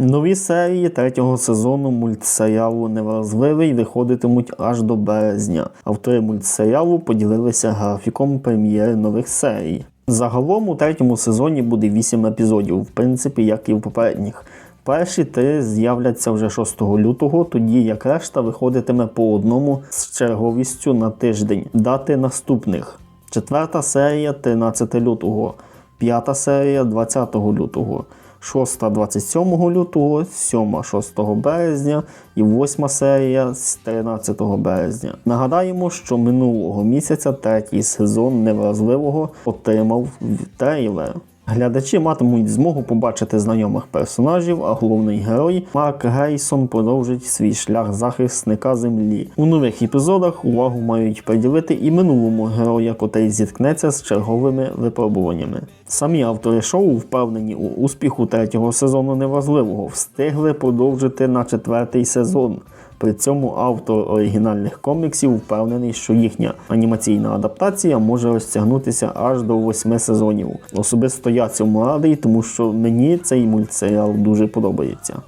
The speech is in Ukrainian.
Нові серії третього сезону мультсеріалу Невразливий виходитимуть аж до березня. Автори мультсеріалу поділилися графіком прем'єри нових серій. Загалом у третьому сезоні буде 8 епізодів, в принципі, як і в попередніх. Перші три з'являться вже 6 лютого, тоді як решта виходитиме по одному з черговістю на тиждень. Дати наступних: четверта серія 13 лютого, п'ята серія 20 лютого, шоста 27 лютого, сьома 6 березня і 8 серія з 13 березня. Нагадаємо, що минулого місяця третій сезон невразливого отримав трейлер. Глядачі матимуть змогу побачити знайомих персонажів, а головний герой Марк Гейсон продовжить свій шлях захисника землі. У нових епізодах увагу мають приділити і минулому героя, котрий зіткнеться з черговими випробуваннями. Самі автори шоу впевнені у успіху третього сезону невразливого, встигли продовжити на четвертий сезон. При цьому автор оригінальних коміксів впевнений, що їхня анімаційна адаптація може розтягнутися аж до восьми сезонів. Особисто я цьому радий, тому що мені цей мультсеріал дуже подобається.